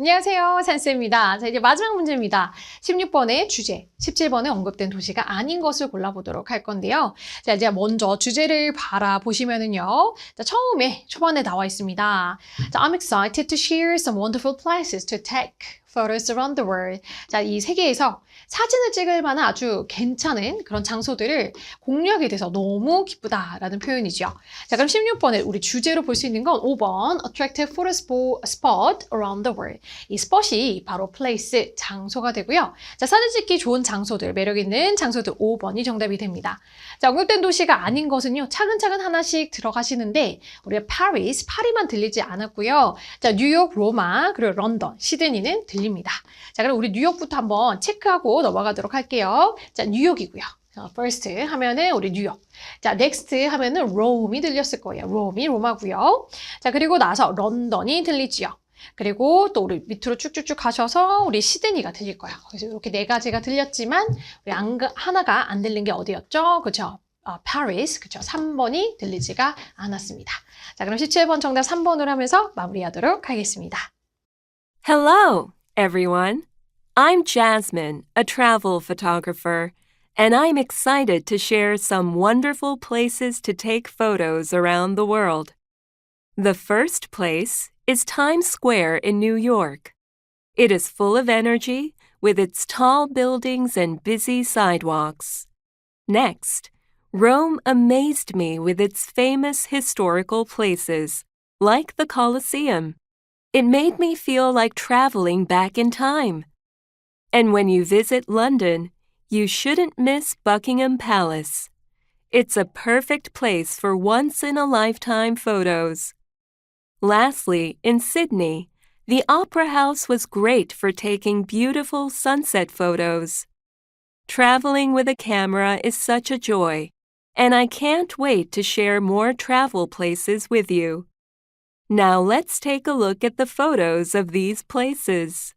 안녕하세요. 산쌤입니다. 자, 이제 마지막 문제입니다. 16번의 주제, 17번에 언급된 도시가 아닌 것을 골라보도록 할 건데요. 자, 이제 먼저 주제를 바라보시면은요. 자, 처음에, 초반에 나와 있습니다. 자, I'm excited to share some wonderful places to take photos around the world. 자, 이 세계에서 사진을 찍을 만한 아주 괜찮은 그런 장소들을 공유하게 돼서 너무 기쁘다라는 표현이죠. 자, 그럼 16번에 우리 주제로 볼 수 있는 건 5번 attractive photo spo- spot around the world. 이 spot이 바로 place, 장소가 되고요. 자, 사진 찍기 좋은 장소들, 매력 있는 장소들 5번이 정답이 됩니다. 자, 언급된 도시가 아닌 것은요. 차근차근 하나씩 들어가시는데 우리가 파리스, 파리만 들리지 않았고요. 자, 뉴욕, 로마, 그리고 런던, 시드니는 들 립니다. 자, 그럼 우리 뉴욕부터 한번 체크하고 넘어가도록 할게요. 자, 뉴욕이고요. 자, first 하면은 우리 뉴욕. 자, next 하면은 로움이 들렸을 거예요. 로움이 로마고요. 자, 그리고 나서 런던이 들리지요. 그리고 또 우리 밑으로 쭉쭉쭉 가셔서 우리 시드니가 들릴 거예요. 그래서 이렇게 네 가지가 들렸지만 우리 안, 가- 하나가 안 들린 게 어디였죠? 그죠? 아, 파리스, 그죠? 3번이 들리지가 않았습니다. 자, 그럼 17번 정답 3번으로 하면서 마무리하도록 하겠습니다. Hello, everyone. I'm Jasmine, a travel photographer, and I'm excited to share some wonderful places to take photos around the world. The first place is Times Square in New York. It is full of energy with its tall buildings and busy sidewalks. Next, Rome amazed me with its famous historical places, like the Colosseum. It made me feel like traveling back in time. And when you visit London, you shouldn't miss Buckingham Palace. It's a perfect place for once in a lifetime photos. Lastly, in Sydney, the Opera House was great for taking beautiful sunset photos. Traveling with a camera is such a joy, and I can't wait to share more travel places with you. Now let's take a look at the photos of these places.